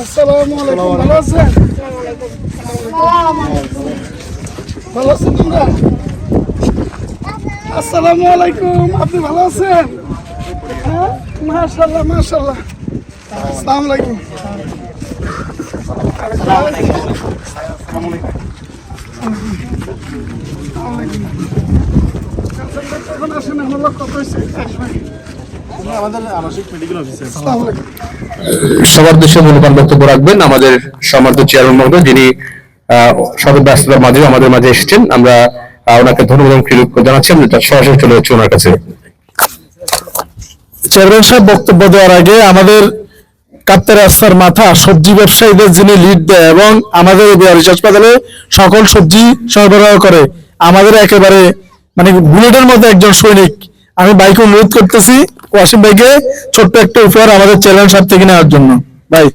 আসসালামু আলাইকুম। ভালো আছেন ভালো আছেন আসসালামু আলাইকুম। আপনি ভালো আছেন হ্যাঁ মাশাল্লাহ মাশাল্লাহ আসসালামু আলাইকুম। এখন আসেন আমার কত হয়েছে আসবেন আসসালামু আলাইকুম। সবার দেশে মূল্যবান বক্তব্য রাখবেন। আমাদের সমার্থ চেয়ারম্যান মহোদয় যিনি সদর ব্যস্ততার মাঝেও আমাদের মাঝে এসেছেন। আমরা ওনাকে ধন্যবাদ এবং কৃতজ্ঞতা জানাচ্ছি। আমরা সরাসরি চলে যাচ্ছি ওনার কাছে। চেয়ারম্যান সাহেব বক্তব্য দেওয়ার আগে আমাদের কাপ্তের রাস্তার মাথা সবজি ব্যবসায়ীদের যিনি লিড দেয় এবং আমাদের বিহারিস হাসপাতালে সকল সবজি সরবরাহ করে আমাদের একেবারে মানে বুলেটের মধ্যে একজন সৈনিক। আমি বাইকে অনুরোধ করতেছি ওয়াসিম ভাইকে ছোট্ট একটা উপহার আমাদের চেয়ারম্যান সাহেব থেকে নেওয়ার জন্য। ভাই।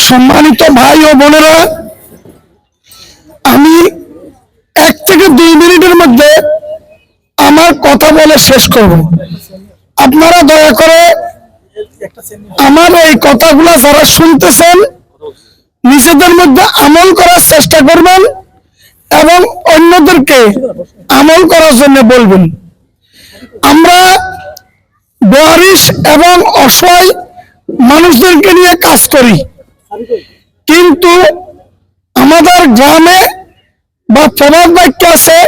সম্মানিত ভাই ও বোনেরা, আমি এক থেকে দুই মিনিটের মধ্যে আমার কথা বলে শেষ করব। আপনারা দয়া করে আমার এই কথাগুলো যারা শুনতেছেন নিজেদের মধ্যে আমল করার চেষ্টা করবেন এবং অন্যদেরকে আমল করার জন্য বলবেন। আমরা বেয়ারিশ এবং অসহায় মানুষদেরকে নিয়ে কাজ করি, কিন্তু আমাদের গ্রামে বা প্রবাদ বাক্য আছে,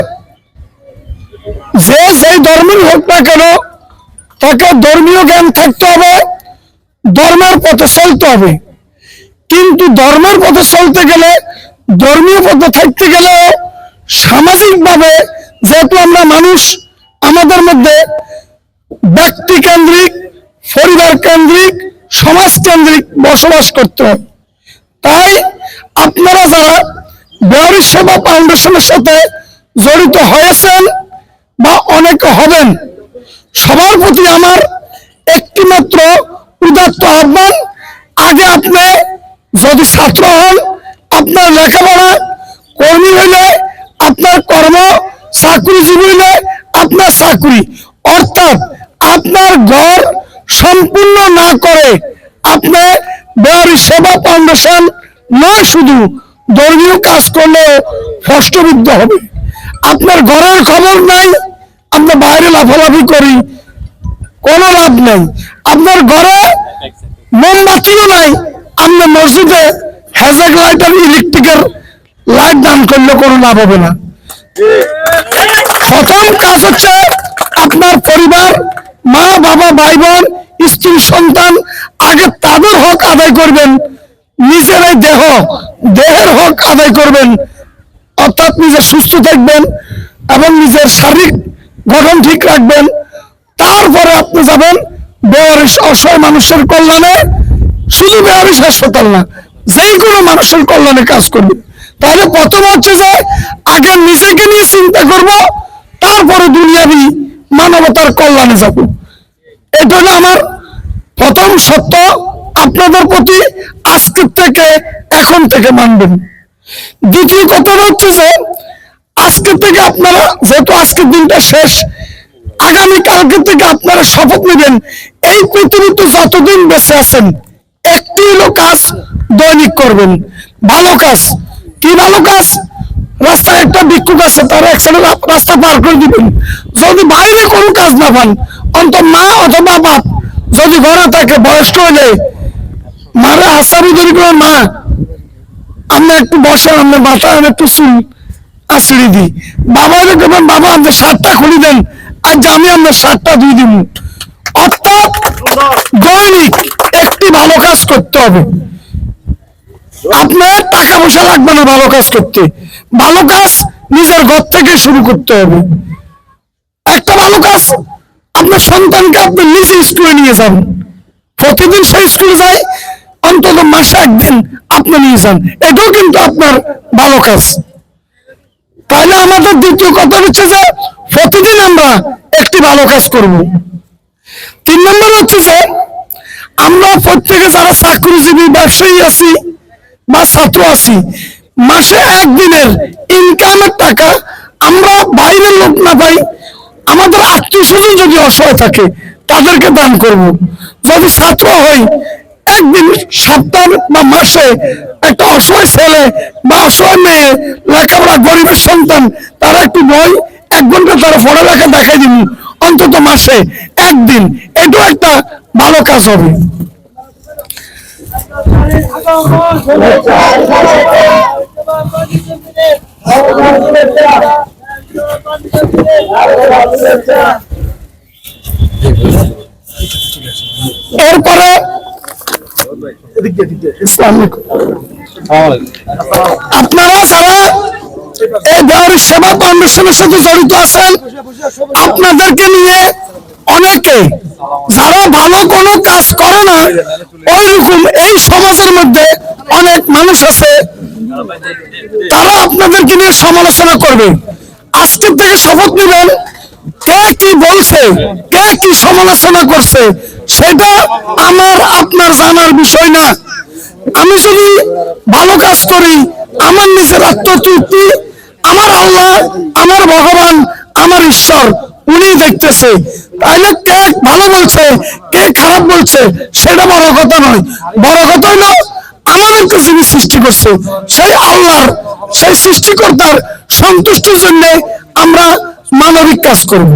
যে সেই ধর্মের হোক না কেন, তাকে ধর্মীয় জ্ঞান থাকতে হবে, ধর্মের পথে চলতে হবে। কিন্তু ধর্মের পথে চলতে গেলে, ধর্মীয় পথে থাকতে গেলেও সামাজিকভাবে যেহেতু আমরা মানুষ, আমাদের মধ্যে ব্যক্তি কেন্দ্রিক, পরিবার কেন্দ্রিক, সমাজ কেন্দ্রিক বসবাস করতে তাই আপনারা যারা বেহারি সেবা ফাউন্ডেশনের সাথে জড়িত হয়েছেন বা অনেকে হবেন, সবার প্রতি আমার একটি মাত্র উদাত্ত আহ্বান, আগে আপনি যদি ছাত্র হন, আপনার লেখাপড়া, কর্মী হইলে আপনার কর্ম, চাকরিজীবী হইলে আপনার চাকরি। অর্থাৎ আপনার ঘর সম্পূর্ণ না করে আপনি বেহারি সেবা ফাউন্ডেশন নয়, শুধু ধর্মীয় কাজ করলে ফষ্টবিদ্ধ হবে। আপনার ঘরের খবর নাই, আমরা বাইরে লাফালাফি করি, কোনো লাভ নেই। আপনার ঘরে মোমবাতিও নাই আপনার মসজিদে হ্যাজাক লাইট আর ইলেকট্রিকের লাইট দান করলে কোনো লাভ হবে না। প্রথম কাজ হচ্ছে আপনার পরিবার, মা, বাবা ভাই বোন স্ত্রী, সন্তান, আগে তাদের হক আদায় করবেন নিজেরাই দেহ, দেহের হক আদায় করবেন, অর্থাৎ নিজে সুস্থ থাকবেন এবং নিজের শারীরিক গঠন ঠিক রাখবেন। তারপরে আপনি যাবেন বেয়ারিশ অসহায় মানুষের কল্যাণে শুধু বেয়ারিশ হাসপাতাল না যে কোনো মানুষের কল্যাণে কাজ করবে। তাহলে প্রথম হচ্ছে যে, আগে নিজেকে নিয়ে চিন্তা করব, তারপরে দুনিয়াবি মানবতার কল্যাণে যাব। এটা হলো আমার প্রথম সত্য। আপনাদের প্রতি আজকের থেকে এখন থেকে মানবেন। দ্বিতীয় কথা হচ্ছে যে আজকে থেকে আপনারা যেহেতু আজকের দিনটা শেষ, আগামী কালকে থেকে আপনারা শপথ নেবেন, এই পৃথিবীতে যতদিন বেঁচে আছেন হলো কাজ দৈনিক করবেন। ভালো কাজ। কি ভালো কাজ। রাস্তায় একটা ভিক্ষুক আছে, তার এক সাইডে রাস্তা পার করে দিবেন। যদি বাইরে কোনো কাজ না পান অন্ত মা অথবা বাপ যদি ঘরে থাকে, বয়স্ক হলে, মারে হাসাবি ধরি করে মা, আমরা একটু বসে, আমরা মাথা আমি একটু চুল আছড়ি দিই। বাবা দেখবেন বাবা, আমাদের শার্টটা খুলি দেন। যে আমি আপনার শার্টটা দিয়ে দিব। দৈনিক একটি ভালো কাজ করতে হবে। আপনার টাকা পয়সা লাগবে না ভালো কাজ করতে। ভালো কাজ নিজের ঘর থেকে শুরু করতে হবে। একটা ভালো কাজ আপনার সন্তানকে আপনি নিজে স্কুলে নিয়ে যান প্রতিদিন সেই স্কুলে যায়, অন্তত মাসে একদিন আপনি নিয়ে যান। এটাও কিন্তু আপনার ভালো কাজ। তাহলে আমাদের দ্বিতীয় কথা হচ্ছে যে প্রতিদিন আমরা একটি ভালো কাজ করব। তিন নম্বর হচ্ছে যে, আমরা প্রত্যেকে যারা চাকরিজীবী, ব্যবসায়ী আছি বা ছাত্র আছি, মাসে একদিনের ইনকামের টাকা আমরা বাইরের লোক না পাই, আমাদের আত্মীয় স্বজন যদি অসহায় থাকে, তাদেরকে দান করব। যদি ছাত্র হই, একদিন সপ্তাহ বা মাসে একটা অসহায় ছেলে বা অসহায় মেয়ে, লেখাপড়া, গরিবের সন্তান, তারা একটু বই, এক ঘণ্টা তারা পড়ালেখা দেখাই দিন অন্তত মাসে একদিন। এটাও একটা ভালো কাজ হবে। এরপরে আপনারা যারা এই দেওয়ার সেবা ফাউন্ডেশনের সাথে জড়িত আছেন। আপনাদেরকে নিয়ে অনেকে, যারা ভালো কোনো কাজ করে না, ওইরকম এই সমাজের মধ্যে অনেক মানুষ আছে তারা আপনাদেরকে নিয়ে সমালোচনা করবে। আজকের থেকে শপথ নেবেন, কে কি বলছে, কে কি সমালোচনা করছে, সেটা আমার, আপনার জানার বিষয় না। আমি যদি ভালো কাজ করি, আমার নিজের আত্মতৃপ্তি আমার আল্লাহ, আমার ভগবান, আমার ঈশ্বর, উনি দেখতেছে। তাহলে কে ভালো বলছে, কে খারাপ বলছে, সেটা বড় কথা নয়। বড় কথা হলো আমাদেরকে যিনি সৃষ্টি করছে। সেই আল্লাহর, সেই সৃষ্টিকর্তার সন্তুষ্টির জন্য আমরা মানবিক কাজ করব।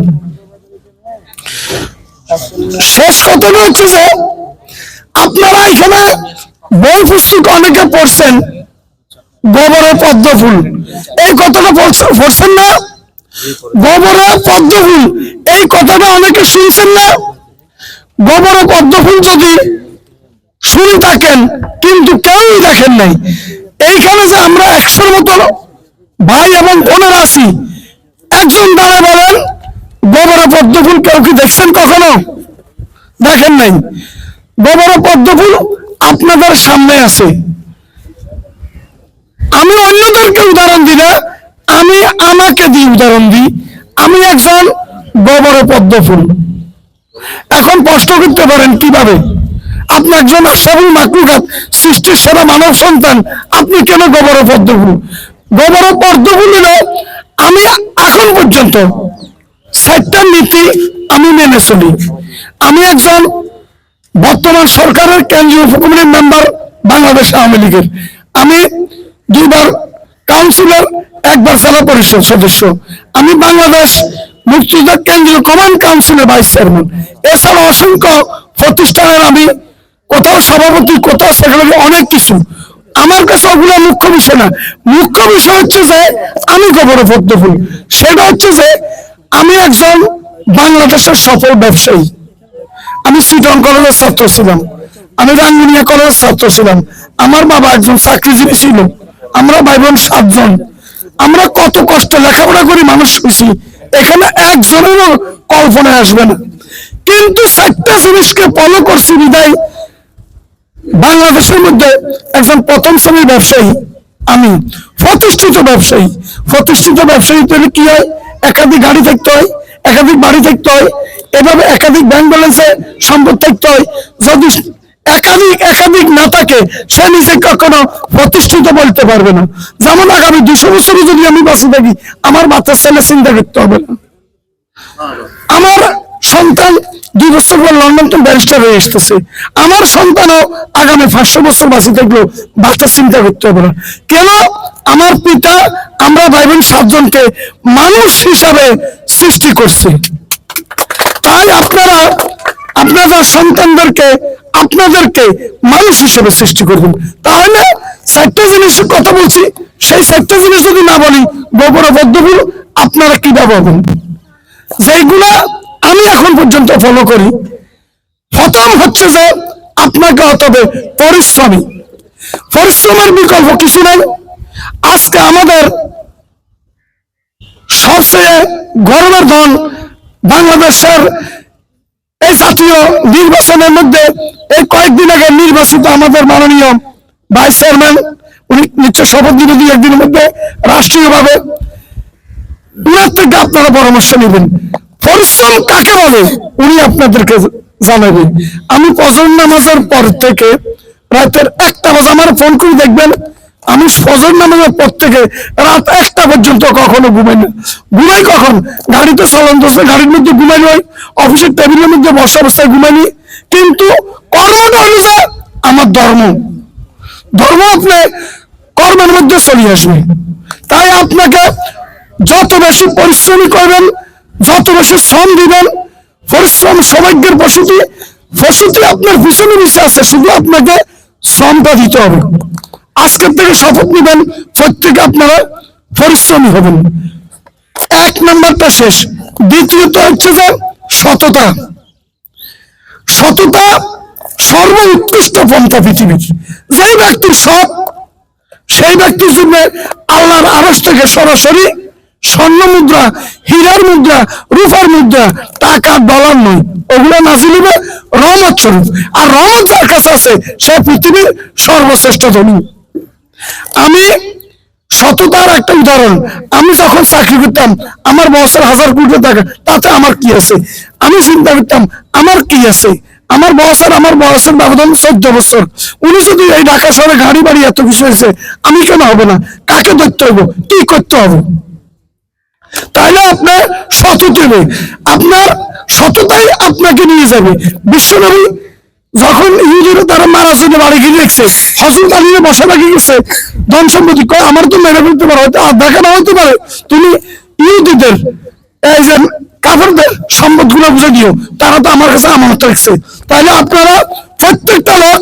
শেষ কথাটা হচ্ছে যে, আপনারা এখানে বই পুস্তক অনেকে পড়ছেন, গোবরে পদ্ম ফুল। এই কথাটা পড়ছেন না? গোবরে পদ্ম ফুল এই কথাটা অনেকে শুনছেন না? গোবরে পদ্মফুল যদি শুনে থাকেন, কিন্তু কেউই দেখেন নাই। এইখানে যে আমরা একশোর মতো ভাই এবং বোনেরা আছি, একজন দাঁড়া বলেন গোবরে পদ্মফুল কেউ কি দেখছেন কখনো? দেখেন নাই। গোবরে পদ্মফুল আপনাদের সামনে আছে। আমি অন্যদেরকে উদাহরণ দিই না আমি আমাকে দিয়ে উদাহরণ দিই। আমি একজন গোবরে পদ্ম ফুল। এখন প্রশ্ন করতে পারেন, কীভাবে? আপনি একজন আশাবুল মাকলুকাত সৃষ্টির সেরা মানব সন্তান। আপনি কেন গোবর পদ্মফুল গোবর পদ্মফুল হলো, আমি এখন পর্যন্ত চারটা নীতি আমি মেনে চলি। আমি একজন বর্তমান সরকারের কেন্দ্রীয় উপকমিটির মেম্বার বাংলাদেশ আওয়ামী লীগের। আমি দুইবার কাউন্সিলর একবার জেলা পরিষদ সদস্য। আমি বাংলাদেশ মুক্তিযুদ্ধ কেন্দ্রীয় কমান্ড কাউন্সিলের ভাইস চেয়ারম্যান এছাড়া অসংখ্য প্রতিষ্ঠানের আমি কোথাও সভাপতি, কোথাও সেক্রেটারি অনেক কিছু। আমার কাছে ওগুলো মুখ্য বিষয় না। মুখ্য বিষয় হচ্ছে যে, আমি গোবর পদ্মফুল সেটা হচ্ছে যে, আমি একজন বাংলাদেশের সফল ব্যবসায়ী। আমি সিটন কলেজের ছাত্র ছিলাম। আমি রাঙ্গুনিয়া কলেজের ছাত্র ছিলাম। আমার বাবা একজন চাকরিজীবী ছিল। আমরা ভাই বোন সাতজন। আমরা কত কষ্ট লেখাপড়া করি মানুষ হয়েছি এখানে একজনেরও কল্পনায় আসবে না। কিন্তু চারটা জিনিসকে ফলো করছি বিদায়। বাংলাদেশের মধ্যে একজন প্রথম শ্রেণির ব্যবসায়ী, আমি। প্রতিষ্ঠিত ব্যবসায়ী। প্রতিষ্ঠিত ব্যবসায়ী পেলে কি হয়? একাধিক গাড়ি থাকতে হয়, একাধিক বাড়ি থাকতে হয়। এভাবে একাধিক ব্যাংক ব্যালেন্সে সম্পদ থাকতে হয়। যদি একাধিক একাধিক না থাকে সে নিজে কখনো প্রতিষ্ঠিত বলতে পারবে না। যেমন আগামী দুশো বছরে যদি আমি বাঁচে থাকি, আমার বাচ্চার ছেলে চিন্তা করতে হবে না। আমার সন্তান দুই বছর পর লন্ডন তো ব্যারিস্টার হয়ে আসতেছে। আমার সন্তানও আগামী পাঁচশো বছর বাঁচি থাকলেও বাচ্চা চিন্তা করতে হবে না। কেন? আমার পিতা, আমরা ভাই বোন সাতজনকে মানুষ হিসাবে সৃষ্টি করছে। তাই আপনারা আপনাদের সন্তানদেরকে আপনাদেরকে মানুষ হিসেবে সৃষ্টি করবেন। তাহলে চারটা জিনিসের কথা বলছি। সেই চারটা জিনিস যদি না বলি, গোবর বদ্ধগুলো আপনারা কীভাবে হবেন যেগুলা আমি এখন পর্যন্ত ফলো করি, প্রথম হচ্ছে যে আপনাকে হতে হবে পরিশ্রমী। পরিশ্রমের বিকল্প কিছু নাই। আজকে আমাদের সবচেয়ে গর্বের দল বাংলাদেশের এই জাতীয় নির্বাচনের মধ্যে এই কয়েকদিন আগে নির্বাচিত আমাদের মাননীয় ভাইস চেয়ারম্যান, উনি নিশ্চয় শপথ নিবে দুই একদিনের মধ্যে রাষ্ট্রীয়ভাবে উনার থেকে আপনারা পরামর্শ নেবেন। পরিশ্রম কাকে বলে? উনি আপনাদেরকে জানাবেন আমি ফজর নামাজের পর থেকে রাতের একটা বাজে আমার ফোন করে দেখবেন আমি ফজর নামাজের পর থেকে রাত একটা পর্যন্ত কখনো ঘুমাই না। ঘুমাই কখন? গাড়িতে চলন্ত গাড়ির মধ্যে ঘুমাই নয় অফিসের টেবিলের মধ্যে বসা অবস্থায় ঘুমাইনি কিন্তু কর্ম হলো যে আমার ধর্ম। ধর্ম আপনি কর্মের মধ্যে চলে আসবে। তাই আপনাকে যত বেশি পরিশ্রমী করবেন, যত বেশি শ্রম দিবেন, পরিশ্রম সৌভাগ্যের প্রসূতি প্রসূতি আপনার পিছনে মিশে আছে, শুধু আপনাকে শ্রমটা দিতে হবে। আজকের থেকে শপথ নেবেন, প্রত্যেকে আপনারা পরিশ্রমী হবেন। এক নম্বরটা শেষ। দ্বিতীয়ত হচ্ছে যে সততা। সততা সর্ব উৎকৃষ্ট পন্থা পৃথিবীর। যেই ব্যক্তির সৎ সেই ব্যক্তির জন্য আল্লাহর আরস থেকে সরাসরি স্বর্ণ মুদ্রা, হীরার মুদ্রা, রূপার মুদ্রা, টাকা, ডলার নয়। ওগুলো নাজিল হবে রহমত স্বরূপ। আর রহমত যার কাছে আছে, সে পৃথিবীর সর্বশ্রেষ্ঠ ধনী। আমি সততার একটা উদাহরণ। আমি যখন চাকরি করতাম, আমার বছর হাজার কোটি টাকা তাতে আমার কি আছে? আমি চিন্তা করতাম, আমার কি আছে? আমার বয়সের আমার বয়সের ব্যবধান চোদ্দ বছর। উনি যদি এই ঢাকা শহরে গাড়ি বাড়ি এত কিছু হয়েছে আমি কেন হব না? কাকে ধরতে হব? কি করতে হবে? তাহলে আপনার সতত আপনার সততাই আপনাকে নিয়ে যাবে। বিশ্বনবী যখন ইহুদিরা তারা মারা চলে বাড়ি গিয়ে দেখছে হজরত আলীরা বসা রাখি গেছে ধন সম্পত্তি কয় আমার তো মেরে ফেলতে পারে। হয়তো, আর দেখা না হতে পারে। তুমি ইহুদিদের, এই যে কাফেরদের সম্পদগুলো বুঝে দিও। তারা তো আমার কাছে আমানত রাখছে। তাহলে আপনারা প্রত্যেকটা লোক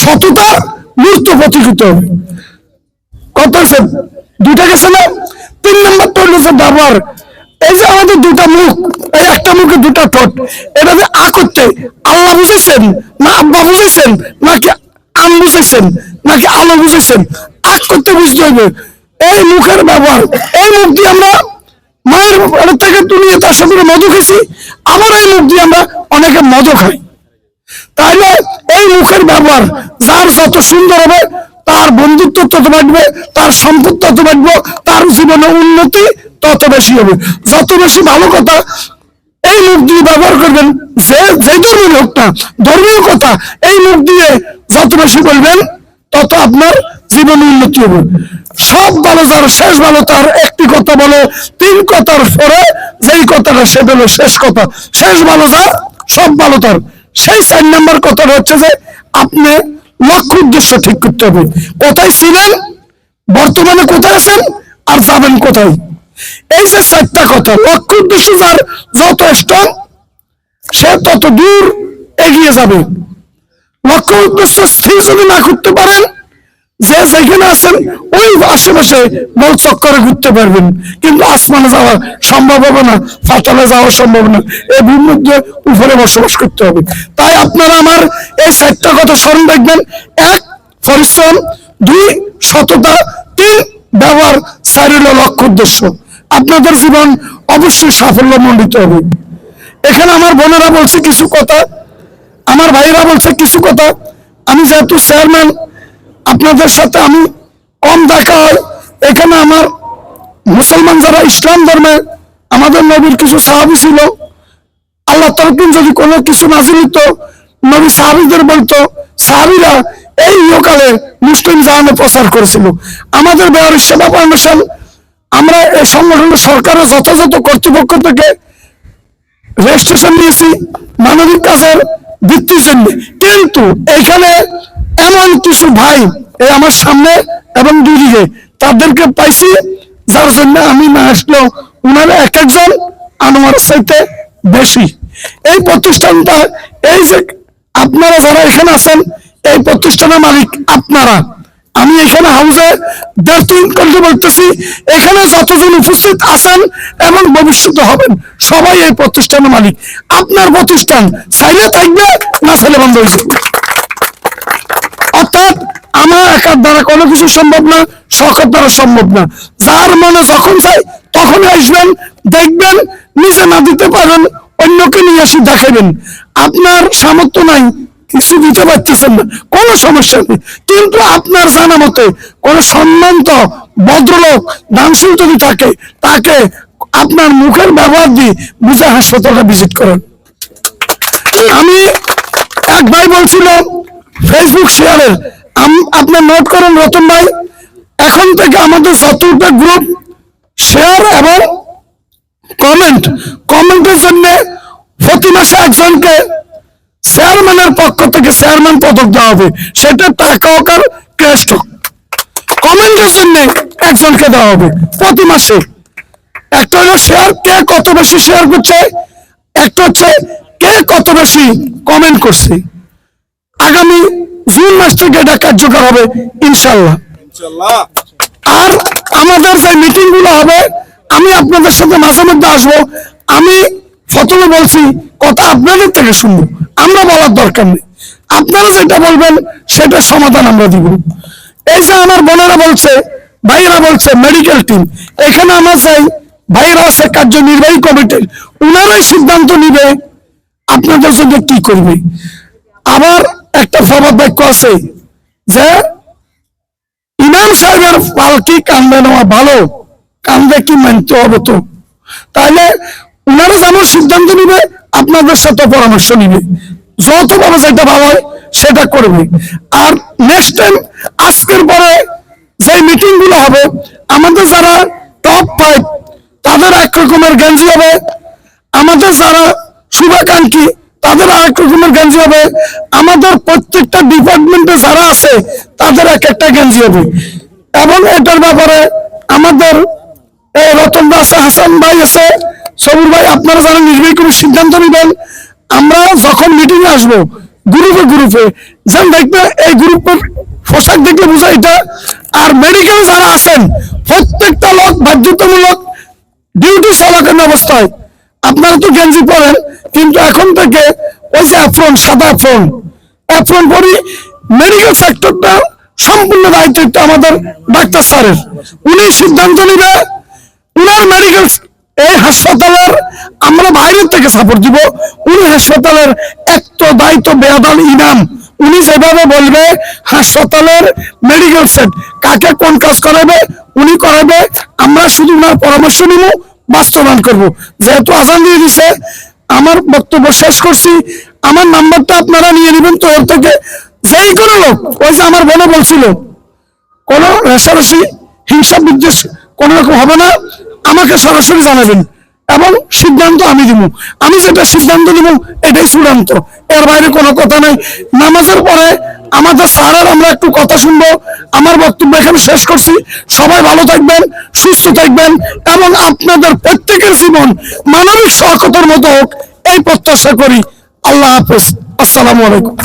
সততা, মূর্ত প্রতিষ্ঠিত হবে। কত আছে? দুইটা গেছে না? তিন নম্বর তো হলো ব্যবহার। এই যে আমাদের দুটা মুখ, এই একটা মুখে দুটা ঠোঁট। এটা যে আ করতে আল্লাহ বুঝেছেন? না আব্বা বুঝেছেন? নাকি আম বুঝেছেন? নাকি আলো বুঝেছেন? আগ করতে বুঝতে হবে। এই মুখের ব্যবহার, এই মুখ দিয়ে আমরা মায়ের থেকে তুলিয়ে তার সাথে মধু খেয়েছি, আবার এই মুখ দিয়ে আমরা অনেকে মধু খাই। তাহলে এই মুখের ব্যবহার, যার যত সুন্দর হবে, তার বন্ধুত্ব তত বাড়বে, তার সম্পদ তত বাড়বে, তার জীবনে উন্নতি তত বেশি হবে। যত বেশি ভালো কথা এই মুখ দিয়ে ব্যবহার করবেন। যে যে ধর্মের না ধর্মীয় কথা, এই মুখ দিয়ে যত বেশি বলবেন তত আপনার জীবনে উন্নতি হবে। সব ভালো যার, শেষ ভালো তার, একটি কথা বলে, তিন কথার পরে যেই কথাটা সে বলে, শেষ কথা। শেষ ভালো যার, সব ভালো তার। সেই চার নম্বর কথাটা হচ্ছে যে, আপনি লক্ষ্য উদ্দেশ্য ঠিক করতে হবে। কোথায় ছিলেন, বর্তমানে কোথায় আছেন, আর যাবেন কোথায়? এই যে চারটা কথা লক্ষ্য উদ্দেশ্য যার যত স্ট্রং সে তত দূর এগিয়ে যাবে। লক্ষ্য উদ্দেশ্য স্থির যদি না করতে পারেন, যে যেখানে আছেন, ওই আশেপাশে গোল চক্করে ঘুরতে পারবেন। কিন্তু আসমানে যাওয়া সম্ভব হবে না ফাটালে যাওয়া সম্ভব না। এই ভূমির উপরে বসবাস করতে হবে। তাই আপনারা আমার এই চারটা কথা স্মরণ রাখবেন। এক, পরিশ্রম। দুই, সততা। তিন, ব্যবহার। চার হলো লক্ষ্য উদ্দেশ্য। আপনাদের জীবন অবশ্যই সাফল্য সাফল্যমণ্ডিত হবে। এখানে আমার বোনেরা বলছে কিছু কথা, আমার ভাইরা বলছে কিছু কথা। আমি যেহেতু চেয়ারম্যান, আপনাদের সাথে আমি কম দেখা হয়। এখানে আমার মুসলমান যারা ইসলাম ধর্মে, আমাদের নবীর কিছু সাহাবি ছিল। আল্লাহ তরকিন যদি কোনো কিছু নাজিল হতো নবী সাহাবিদের বলতো, সাহাবিরা এই ইহকালে মুসলিম জাহানে প্রচার করেছিল। আমাদের বেয়ার সেবা ফাউন্ডেশন আমরা এই সংগঠনের সরকারের যথাযথ কর্তৃপক্ষ থেকে রেজিস্ট্রেশন নিয়েছি, মানবিক কাজের ভিত্তির জন্য। কিন্তু এখানে এমন কিছু ভাই এই আমার সামনে এবং দুদিকে, তাদেরকে পাইছি, যার জন্য আমি না আসলেও উনারা এক একজন আনোয়ার চাইতে বেশি। এই প্রতিষ্ঠানটা, এই যে আপনারা যারা এখানে আছেন, এই প্রতিষ্ঠানের মালিক আপনারা। আমি এখানে হাউসে করতে বলতেছি, এখানে যতজন উপস্থিত আছেন এবং ভবিষ্যতে হবেন। সবাই এই প্রতিষ্ঠানের মালিক। আপনার প্রতিষ্ঠান চাইলে থাকবে না ছেলে বন্ধ হয়েছে অর্থাৎ আমার একার দ্বারা কোনো কিছু সম্ভব না, শখের দ্বারা সম্ভব না। যার মনে যখন চাই তখন আসবেন, দেখবেন, নিজে না দিতে পারেন, অন্যকে নিয়ে এসে দেখাবেন। আপনার সামর্থ্য নাই কিছু দিতে পারতেছেন না, কোনো সমস্যা নেই। কিন্তু আপনার জানা মতে কোনো সম্মানিত ভদ্রলোক দানশীল যদি থাকে তাকে আপনার মুখের ব্যবহার দিয়ে বুঝে হাসপাতালটা ভিজিট করেন। আমি এক ভাই বলছিল ফেসবুক শেয়ারের আপনি নোট করেন রতন ভাই, এখন থেকে আমাদের যতটা গ্রুপ শেয়ার এবং কমেন্ট কমেন্টের জন্য প্রতি মাসে একজনকে চেয়ারম্যানের পক্ষ থেকে চেয়ারম্যান পদক দেওয়া হবে। সেটা টাকা হোক আর ক্যাশ হোক কমেন্টের জন্য একজনকে দেওয়া হবে প্রতি মাসে। একটা হলো শেয়ার কে কত বেশি শেয়ার করছে? একটা হচ্ছে কে কত বেশি কমেন্ট করছে। আগামী জুন মাস থেকে এটা কার্যকর হবে ইনশাল্লাহ আর আমাদের যে মিটিংগুলো হবে আমি আপনাদের সাথে মাঝে মধ্যে আসব। আমি প্রথমে বলছি, কথা আপনাদের থেকে শুনব। আমরা বলার দরকার নেই। আপনারা যেটা বলবেন সেটা সমাধান আমরা দিব। এই যে আমার বোনেরা বলছে ভাইরা বলছে মেডিকেল টিম এখানে আমরা চাই ভাইরা আছে কার্যনির্বাহী কমিটির। উনারাই সিদ্ধান্ত নিবে আপনাদের জন্য কি করবে। আবার একটা প্রবাদ বাক্য আছে যে, ইমাম সাহেবের পালকি কান্দে নেওয়া ভালো, কান্দে কি মানতে হবে তো? তাহলে উনারা যেমন সিদ্ধান্ত নিবে, আপনাদের সাথে পরামর্শ নিবে। যতভাবে যেটা ভালো হয়, সেটা করবে আর নেক্সট টাইম আজকের পরে যে মিটিংগুলো হবে, আমাদের যারা টপ ফাইভ তাদের এক রকমের গেঞ্জি হবে। আমাদের যারা শুভাকাঙ্ক্ষী, তাদের আরেক রকমের গেঞ্জি হবে। আমাদের প্রত্যেকটা ডিপার্টমেন্টে যারা আছে, তাদের এক একটা গেঞ্জি হবে। এবং এটার ব্যাপারে আমাদের রতন দাস হাসান ভাই আছে সবুর ভাই, আপনারা যারা নির্বাহী করে সিদ্ধান্ত নেবেন আমরা যখন মিটিং এ আসব গ্রুপে গ্রুপে যেন দেখবে এই গ্রুপের পোশাক দেখলে বোঝা এটা আর মেডিকেল যারা আছেন, প্রত্যেকটা লোক বাধ্যতামূলক ডিউটি চলাকালীন অবস্থায়। আপনারা তো গেঞ্জি পরেন, কিন্তু এখন থেকে ওই যে অ্যাফ্রন সাদা অ্যাফ্রন অ্যাফ্রন পরি মেডিকেল সেক্টরটা সম্পূর্ণ দায়িত্ব আমাদের ডাক্তার স্যারের। উনি সিদ্ধান্ত নিবে, উনার মেডিকেল এই হাসপাতালের আমরা বাইরের থেকে সাপোর্ট দিব। উনি হাসপাতালের এক তো দায়িত্ব বেয়াদাল ইনাম উনি যেভাবে বলবে, হাসপাতালের মেডিকেল সেট কাকে কোন কাজ করাবে, উনি করাবে, আমরা শুধু উনার পরামর্শ নিব, বাস্তবায়ন করব। যেহেতু আজান দিয়ে দিছে, আমার বক্তব্য শেষ করছি। আমার নাম্বারটা আপনারা নিয়ে নেবেন তো ওর থেকে। যেই কোনো লোক, ওই যে আমার বোনে বলছিল, কোনো রেশারেশি, হিংসা বিদ্বেষ কোনো রকম হবে না। আমাকে সরাসরি জানাবেন। এবং সিদ্ধান্ত আমি দিব। আমি যেটা সিদ্ধান্ত দিব, এটাই চূড়ান্ত। এর বাইরে কোনো কথা নাই। নামাজের পরে আমাদের স্যারের আমরা একটু কথা শুনব। আমার বক্তব্য এখানে শেষ করছি। সবাই ভালো থাকবেন, সুস্থ থাকবেন, এবং আপনাদের প্রত্যেকের জীবন মানবিক শকতের মতো হোক, এই প্রত্যাশা করি। আল্লাহ হাফেজ। আসসালামু আলাইকুম।